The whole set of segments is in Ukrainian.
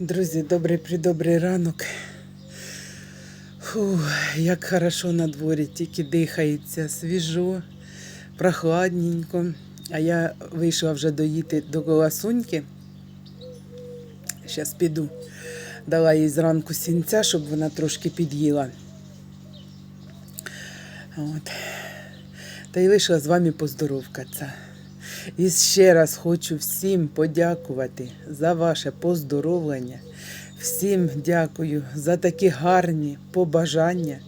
Друзі, добрий придобрий ранок. Фу, як хорошо на дворі, тільки дихається, свіжо, прохладненько. А я вийшла вже доїти до колосуньки. Зараз піду. Дала їй зранку сінця, щоб вона трошки під'їла. От. Та й вийшла з вами поздоровкатися. І ще раз хочу всім подякувати за ваше поздоровлення. Всім дякую за такі гарні побажання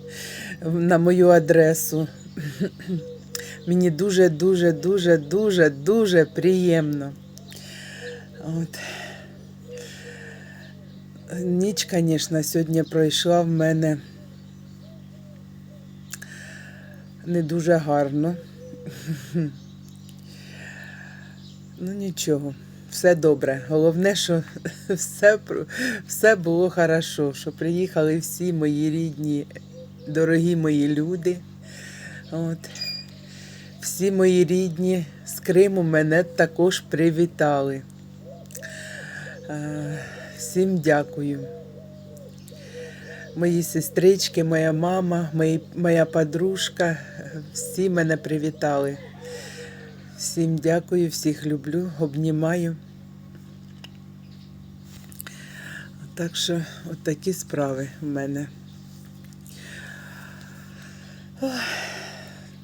на мою адресу. Мені дуже, дуже, дуже, дуже, дуже приємно. От. Ніч, звісно, сьогодні пройшла в мене не дуже гарно. Ну нічого, все добре. Головне, що все, все було хорошо, що приїхали всі мої рідні, дорогі мої люди. От. Всі мої рідні з Криму мене також привітали. Всім дякую. Мої сестрички, моя мама, мої, моя подружка, всі мене привітали. Всім дякую, всіх люблю, обнімаю. Так що от такі справи в мене.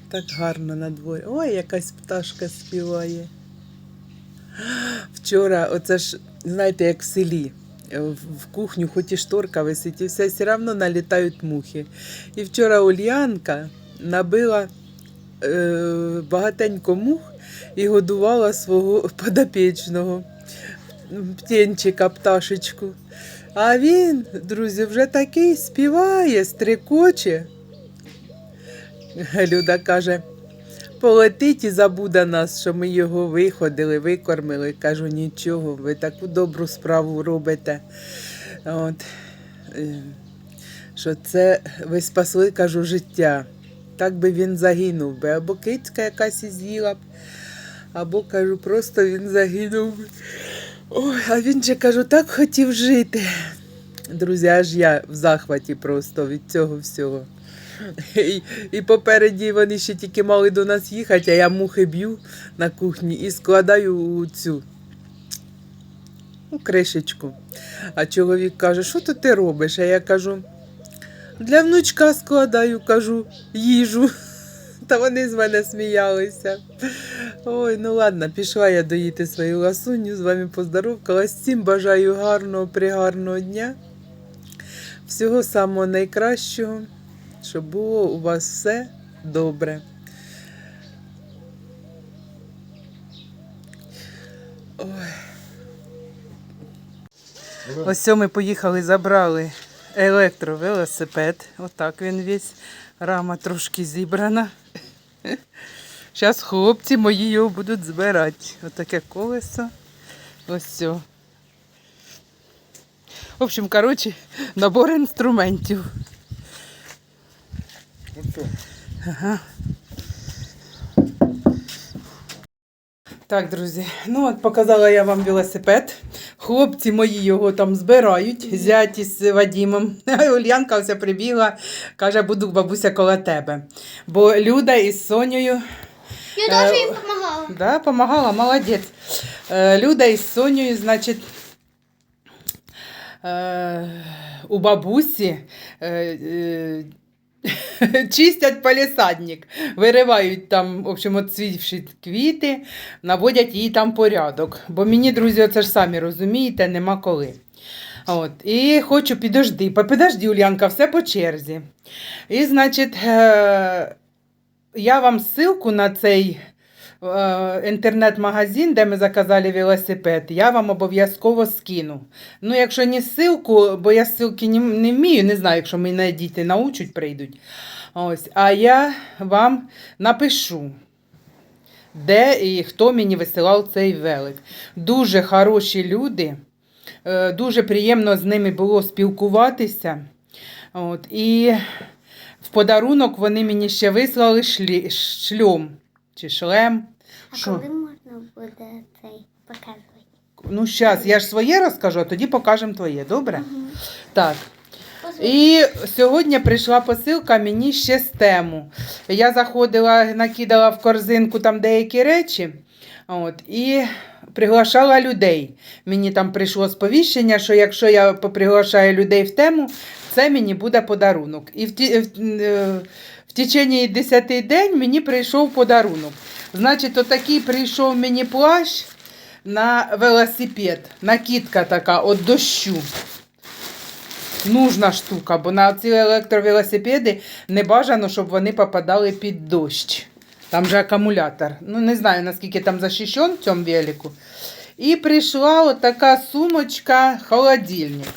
Так гарно на дворі. Ой, якась пташка співає. Вчора, оце ж, знаєте, як в селі. В кухню, хоч і шторка висить, і все, все одно налітають мухи. І вчора Ульянка набила багатенько мух і годувала свого подопічного птенчика, пташечку. А він, друзі, вже такий співає, стрикоче. Люда каже, полетить і забуде нас, що ми його виходили, викормили. Кажу, нічого, ви таку добру справу робите. От, е, що це ви спасли, кажу, життя. Так би він загинув би. Або кицька якась і з'їла б, або кажу, просто він загинув. би. Ой, а він же кажу, так хотів жити. Друзі, аж я в захваті просто від цього всього. І, і попереді вони ще тільки мали до нас їхати, а я мухи б'ю на кухні і складаю у цю кришечку. А чоловік каже, що то ти робиш? А я кажу, для внучка складаю, кажу, їжу. Та вони з мене сміялися. Ой, ну ладно, пішла я доїти свою ласуню, з вами поздоровкалась. Всім бажаю гарного, пригарного дня. Всього самого найкращого, щоб було у вас все добре. Ой. Ось ми поїхали, забрали електровелосипед. Отак він весь. Рама трошки зібрана. Зараз хлопці мої його будуть збирати. Отаке колесо. Ось все. В общем, коротше, набор інструментів. Ну Так, друзі, ну от показала я вам велосипед. Хлопці мої його там збирають, зяті з Вадімом. Ульянка ось прибігла, каже, буду бабуся коло тебе. Бо Люда із Сонею Я Е, даже їм допомагала. Да, помогала, молодець. Е, Люда із Сонею, значить, е, у бабусі е, е, чистять палісадник, виривають там, в общем, оцвівші квіти, наводять їй там порядок. Бо мені, друзі, це ж самі розумієте, нема коли. От, і хочу підожди. Подожди, Ульянка, все по черзі. І, значить, е, я вам ссылку на цей інтернет-магазин, де ми заказали велосипед, я вам обов'язково скину. Ну, якщо не ссылку, бо я ссылки не, не вмію, не знаю, якщо мене діти научать, прийдуть. Ось, а я вам напишу. Де і хто мені висилав цей велик. Дуже хороші люди. е, Дуже приємно з ними було спілкуватися. От, і в подарунок вони мені ще вислали шлі, шльом чи шлем. А Що? коли можна буде цей показувати? Ну, зараз я ж своє розкажу, а тоді покажемо твоє, добре? Так. І сьогодні прийшла посилка мені ще з тему. Я заходила, накидала в корзинку там деякі речі. От, і приглашала людей. Мені там прийшло сповіщення, що якщо я поприглашаю людей в тему, це мені буде подарунок. І в, ті, в, е, в течение 10 день мені прийшов подарунок. Значить, отакий прийшов мені плащ на велосипед. Накидка така від дощу. Нужна штука, бо на ці електровелосипеди не бажано, щоб вони попадали під дощ. Там же акумулятор. Ну, не знаю, наскільки там захищен в цьому велику. І прийшла отака сумочка, холодильник.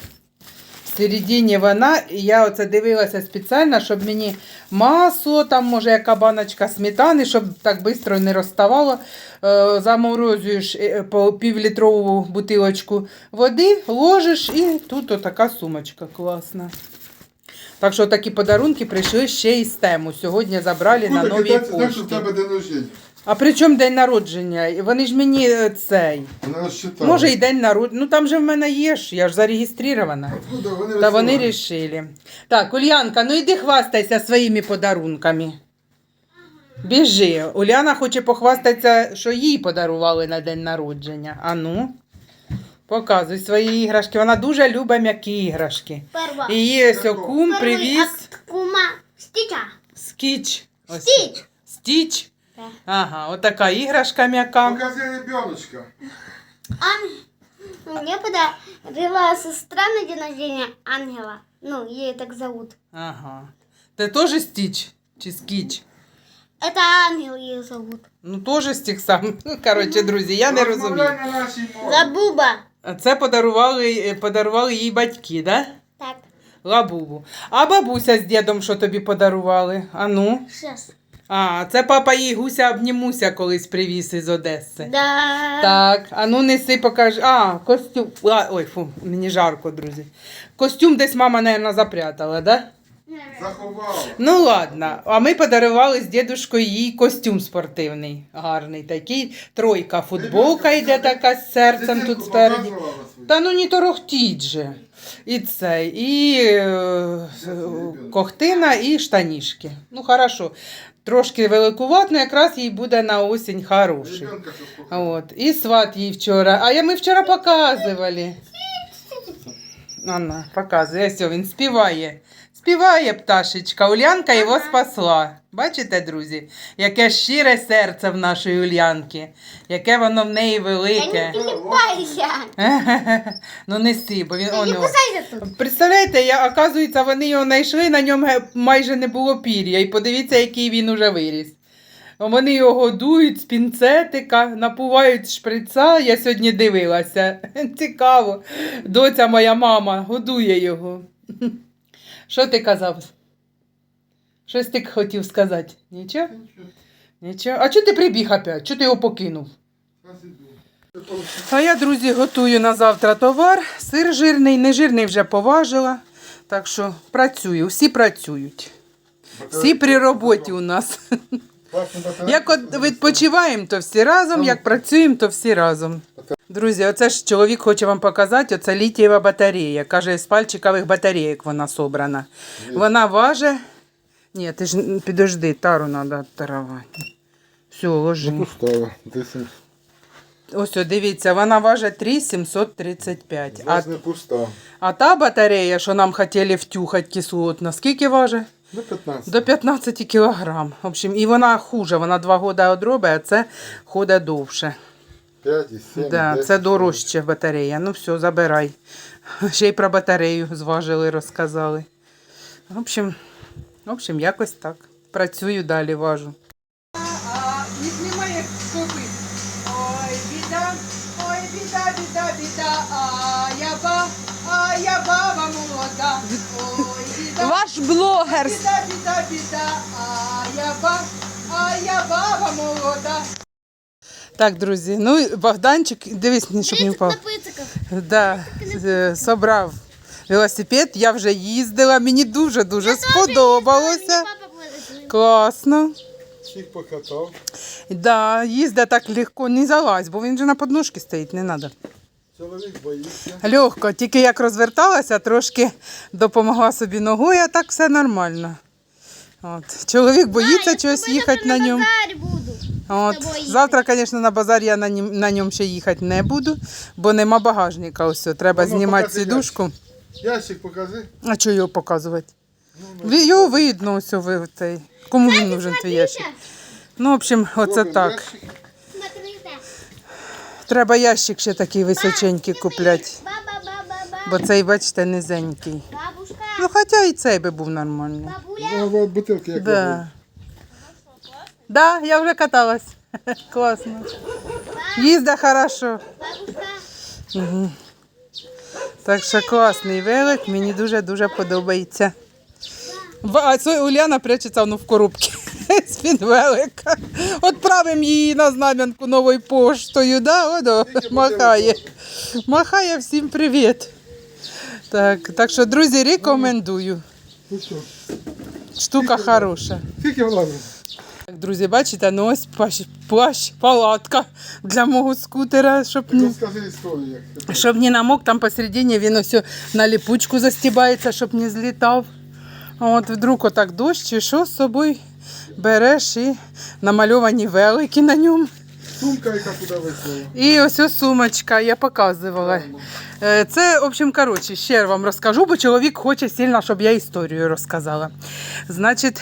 Середині вона, і я оце дивилася спеціально, щоб мені масло, там може яка баночка сметани, щоб так швидко не розставало. Е, заморозуєш е, по півлітрову бутилочку води, ложиш і тут отака сумочка класна. Так що такі подарунки прийшли ще із тему. Сьогодні забрали на Куди новій кидати, так, що в тебе день рождення. А при чому день народження? Вони ж мені е, цей. Вона розчитала. Може і день народження. Ну там же в мене є ж, я ж зареєстрована. Откуда? Вони Та вони рішили. Так, Ульянка, ну йди хвастайся своїми подарунками. Біжи. Уляна хоче похвастатися, що їй подарували на день народження. А ну, показуй свої іграшки. Вона дуже любить м'які іграшки. Перва. І її ось Перший привіз акт кума Стіча. скіч. Ось. Стіч. Стіч. Ага, отака іграшка м'яка. Покажи ребеночка. Ан... Мне подарила сестра на день рождения Ангела. Ну, ей так зовут. Ага. Ти теж стіч? Чи скіч? Это Ангел ее зовут. Ну, теж з тих сам. Ну, коротше, друзі, я не розумію. Розмовляй на нашій мові. Забуба. А Це подарували, е, подарували їй батьки, да? Так, Лабубу. А бабуся з дідом що тобі подарували? А ну? сейчас. А, це папа їй гуся обнімуся колись привіз із Одеси. Да. Так, а ну неси, покажи. А, костюм. А, ой, фу, мені жарко, друзі. Костюм десь мама, мабуть, запрятала, да? Заховала. Ну ладно, а ми подарували з дідушкою їй костюм спортивний, гарний такий. Тройка футболка йде така з серцем тут спереді. Та ну не торохтіть же. І це, і е, кохтина, і штанішки. Ну, хорошо. Трошки великуватно, якраз їй буде на осінь хороший. От. І сват їй вчора. А я ми вчора показували. Анна, показує. Ось він співає. Співає пташечка. Улянка його спасла. Бачите, друзі, яке щире серце в нашої Улянки, яке воно в неї велике. Ты не. Ну неси, бо він он не кусайся тут. Представляєте, я, оказується, вони його знайшли, на ньому майже не було пір'я. І подивіться, який він уже виріс. Вони його годують з пінцетика, напувають шприца. Я сьогодні дивилася. Цікаво. Доця моя мама годує його. Що ти казав? Щось ти хотів сказати? Нічого? Нічого. А чого ти прибіг опять? Чого ти його покинув? А я, друзі, готую на завтра товар. Сир жирний, не жирний вже поважила. Так що працюю, всі працюють. Всі при роботі у нас. Як от відпочиваємо, то всі разом, як працюємо, то всі разом. Друзі, оце ж чоловік хоче вам показати, оце літієва батарея. Каже, з пальчикових батарейок вона собрана. Вона важить. Ні, ти ж підожди, тару треба таравати. Все, ложи. Пустава. Десь Ось, о, дивіться, вона важить 3,735. А, не пуста. а та батарея, що нам хотіли втюхати кислотно, скільки важить? До 15. До 15 кілограм. В общем, і вона хуже, вона два роки одробить, а це ходить довше. 5 і 7. Да, 10. це дорожче батарея. Ну все, забирай. Ще й про батарею зважили, розказали. В общем, в общем, якось так. Працюю далі, важу. Немає копи. Ой, біда, ой, біда, біда, біда, а я ба, а я баба молода. Ой, біда. Ваш блогер. Біда, біда, біда, а я ба, а я баба молода. Так, друзі, ну Богданчик, дивись, ні, щоб не впав. Да, е, собрав велосипед, я вже їздила, мені дуже-дуже сподобалося. Класно. Всіх покатав. Да, їздить так легко, не залазь, бо він же на подножці стоїть, не треба. Чоловік боїться. Легко, тільки як розверталася, трошки допомогла собі ногою, а так все нормально. От. Чоловік боїться чогось їхати на ньому. От. Завтра, звісно, на базар я на ньому, на ньому ще їхати не буду, бо нема багажника. Ось, треба Воно знімати покажи сідушку. Ящик покажи. А чого його показувати? Ну, Ви- Його видно, ось ви цей. Кому він нужен твій ящик? Ну, в общем, оце Робимо так. ящик. Смотрите. Треба ящик ще такий височенький купляти. Баба, баба, Бо цей, бачите, низенький. Бабушка. Ну, хоча і цей би був нормальний. Бабуля. Ну, от бутилки як Да. Да, я вже каталась. Класно. Їзда хорошо. Бабушка. Так що класний велик, мені дуже-дуже подобається. А це Уляна прячеться ну, в коробці з-під велика. Отправимо її на знам'янку новою поштою, да? О, махає. Махає всім привіт. Так, так що, друзі, рекомендую. Ну Штука хороша. скільки влазить? Так, друзі, бачите, ну ось плащ, плащ, палатка для мого скутера, щоб не, Розкажи історію. як. щоб не намок, там посередині він ось на ліпучку застібається, щоб не злітав. От вдруг отак дощ, чи що з собою береш і намальовані велики на ньому. Сумка, яка туди висила. І ось ось сумочка, я показувала. Е, Це, в общем, коротше, ще вам розкажу, бо чоловік хоче сильно, щоб я історію розказала. Значить,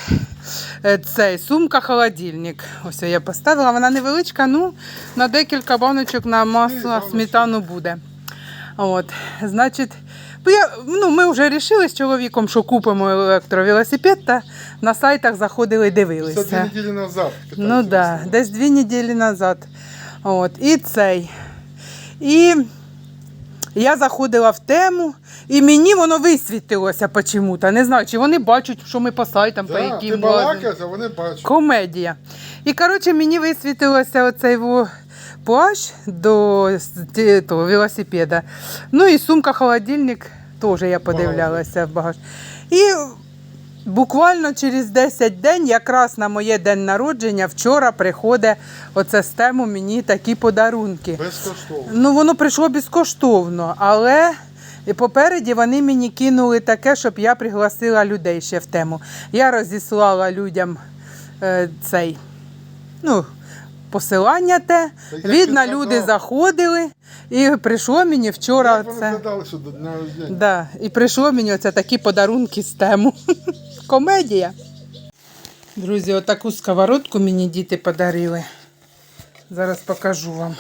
е, цей сумка-холодильник. Ось я поставила, вона невеличка, ну, на декілька баночок на масло, сметану буде. От, значить, я, ну, ми вже вирішили з чоловіком, що купимо електровелосипед, та на сайтах заходили, Це дві дивилися. неділі назад. Ну так, да, десь дві неділі назад. От, і цей. І я заходила в тему, і мені воно висвітилося почему-то. Не знаю, чи вони бачать, що ми по сайтам, по Да, ти яким лазимо. балакаєш, а вони бачать. Комедія. І коротше, мені висвітилося оцей во плащ до того велосипеда. Ну і сумка, холодильник теж я подивлялася в багаж. І буквально через 10 день, якраз на моє день народження, вчора приходить оце з тему мені такі подарунки. Безкоштовно. Ну, воно прийшло безкоштовно, але і попереді вони мені кинули таке, щоб я пригласила людей ще в тему. Я розіслала людям е, цей ну, посилання те. Та Видно, люди згадав? заходили, і прийшло мені вчора вони це. згадали, що до дня? Да, і прийшло мені оце такі подарунки з тему. Комедія. Друзі, отаку сковородку мені діти подарили. Зараз покажу вам.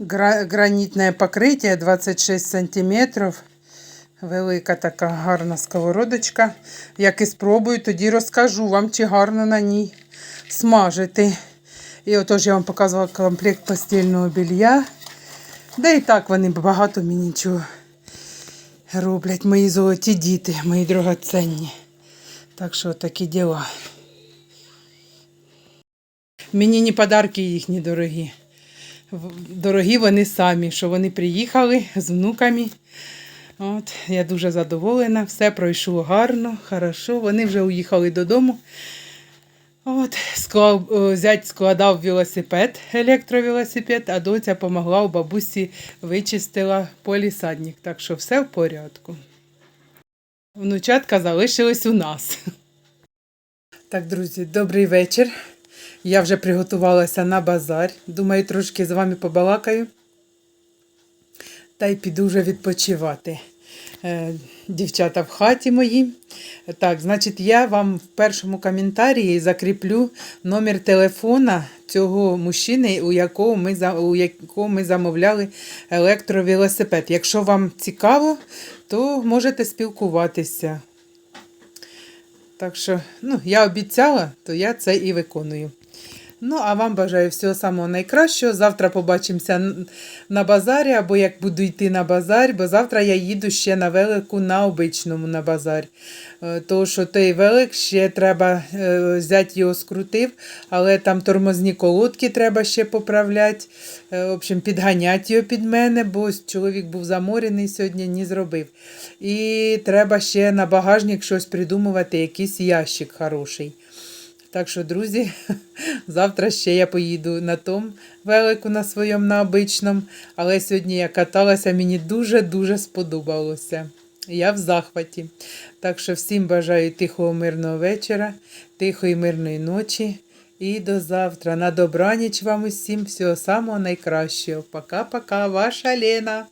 Гра- Гранітне покриття 26 сантиметрів. Велика така гарна сковородочка. Як і спробую, тоді розкажу вам, чи гарно на ній смажити. І отож я вам показувала комплект постільного белья. Да і так вони багато мені чого роблять мої золоті діти, мої дорогоценні. Так що такі діла. Мені не подарки їхні дорогі. Дорогі вони самі, що вони приїхали з внуками. От, я дуже задоволена, все пройшло гарно, хорошо. Вони вже уїхали додому. От, склав, зять складав велосипед, електровелосипед, а доця допомогла у бабусі вичистила полісадник. Так що все в порядку. Внучатка залишились у нас. Так, друзі, добрий вечір. Я вже приготувалася на базар. Думаю, трошки з вами побалакаю. Та й піду вже відпочивати. Е, Дівчата в хаті мої. Так, значить, я вам в першому коментарі закріплю номер телефона цього мужчини, у якого ми, у якого ми замовляли електровелосипед. Якщо вам цікаво, то можете спілкуватися. Так що, ну, я обіцяла, то я це і виконую. Ну, а вам бажаю всього самого найкращого. Завтра побачимося на базарі, або як буду йти на базар, бо завтра я їду ще на велику на обичному на базар. Е, Тому що той велик ще треба е, взяти його скрутив, але там тормозні колодки треба ще поправляти. Е, В общем, підганяти його під мене, бо чоловік був заморений сьогодні, не зробив. І треба ще на багажник щось придумувати, якийсь ящик хороший. Так що, друзі, завтра ще я поїду на том велику на своєму на обичному, але сьогодні я каталася, мені дуже-дуже сподобалося. Я в захваті. Так що всім бажаю тихого мирного вечора, тихої мирної ночі. І до завтра. На добраніч вам усім всього самого найкращого. Пока-пока, ваша Лена.